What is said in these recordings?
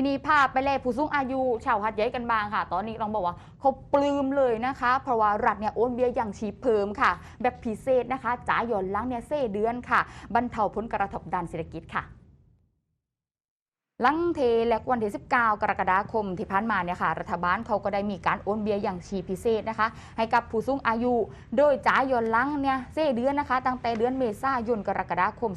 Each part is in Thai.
ทีนี้พาพไปเลยผู้สูงอายุชาวหัดใหญ่กันบ้างค่ะ ตอนนี้ต้องบอกว่าเขาปลื้มเลยนะคะ เพราะว่ารัฐเนี่ยโอนเบี้ยอย่างชีพเพิ่มค่ะ แบบพิเศษนะคะจ่ายหย่อนหลังเนี่ยเซ่เดือนค่ะบรรเทาผลกระทบด้านเศรษฐกิจค่ะลังเทและวันที่ 19 กรกฎาคมที่ผ่านมาเนี่ยค่ะ รัฐบาลเขาก็ได้มีการโอนเบี้ยอย่างชีพิเศษนะคะ ให้กับผู้สูงอายุ โดยจ่ายย้อนลังเนี่ยเซ่เดือนนะคะ ตั้งแต่เดือนเมษายนกรกฎาคม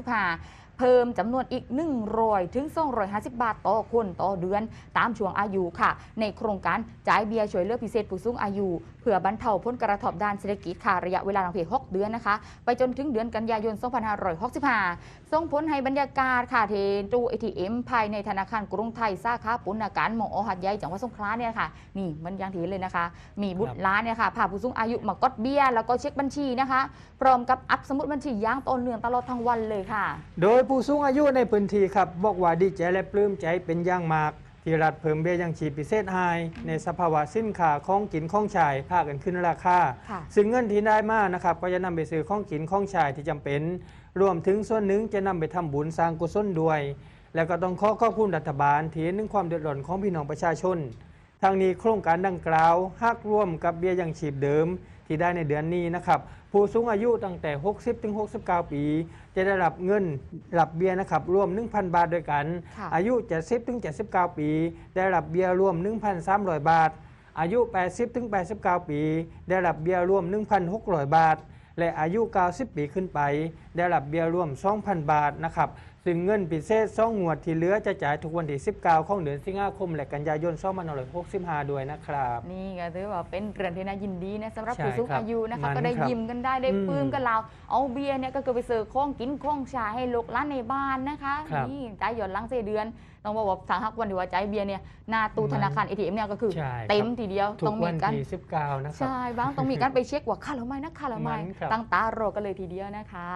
2565 พิ่มจำนวนอีก100ถึง250 บาทต่อคนต่อเดือน ตามช่วงอายุค่ะ ในโครงการจ่ายเบี้ยช่วยเหลือพิเศษผู้สูงอายุ เพื่อบรรเทาผลกระทบด้านเศรษฐกิจค่ะระยะเวลาเพียง6เดือนนะคะ ไปจนถึงเดือนกันยายน 2565 ส่งผลให้บรรยากาศค่ะเทนตู้ ATM ภายในธนาคารกรุงไทยสาขาปุณณการหมองอหัดใหญ่จังหวัดสงขลาเนี่ยค่ะ นี่มันยังที่เลยนะคะ มีบุตรล้านเนี่ยค่ะพาผู้สูงอายุมากดเบี้ยแล้วก็เช็คบัญชีนะคะ พร้อมกับอัพสมุดบัญชีย่างต่อเนื่องตลอดทั้งวันเลยค่ะ โดยผู้สูงอายุในพื้นที่ครับบอกว่าดีใจและปลื้มใจเป็นอย่างมากที่รัฐเพิ่มเบี้ยยังชีพพิเศษให้ในสภาวะสินค้าของกินของใช้พากันขึ้นราคาค่ะซึ่งเงินที่ได้มานะครับก็จะนำไปซื้อของกินของใช้ที่จำเป็น รวมถึงส่วนหนึ่งจะนำไปทำบุญสร้างกุศลด้วย แล้วก็ต้องขอขอบคุณรัฐบาลที่เห็นถึงความเดือดร้อนของพี่น้องประชาชนทางนี้โครงการดังกล่าวหักร่วมกับเบี้ยยังชีพเดิม ที่ได้ในเดือนนี้นะครับผู้สูงอายุตั้งแต่ 60 ถึง 69 ปี จะได้รับเงินรับเบี้ยนะครับรวม 1,000 บาทด้วยกันค่ะอายุ 70 ถึง 79 ปี ได้รับเบี้ยรวม 1,300 บาท อายุ 80 ถึง 89 ปี ได้รับเบี้ยรวม 1,600 บาท และอายุ 90 ปีขึ้นไป ได้รับเบี้ยรวม 2,000 บาทนะครับซึ่งเงินพิเศษ2งวดที่เหลือจะจ่ายทุกวันที่ 19 ของเดือนสิงหาคม และกันยายน2565 ด้วยนะครับ นี่ก็ถือว่าเป็นเรือนที่น่ายินดีนะสำหรับใช่ผู้สูงครับอายุนะคะมันก็ได้ครับยิ้มกันได้ได้อืมปลื้มกันเราเอาเบียร์เนี่ยก็คือไปเสิร์ฟของกินของชาให้ลูกหล้านในบ้านนะคะครับ นี่จ่ายหย่อนหลังเสเดือนต้องบอกว่าทางฮักวันที่ว่าจ่ายเบียร์เนี่ยหน้าตู้มันธนาคารเอทีเอ็มเนี่ยก็คือ ใช่ครับเต็มทีเดียวทุต้อกงมีวันการ ที่ 19 นะครับ ใช่บ้างต้องมีการไปเช็คว่าค่าหรือไม่นะค่าหรือไม่มันครับ ตั้งตารอกันเลยทีเดียวนะคะ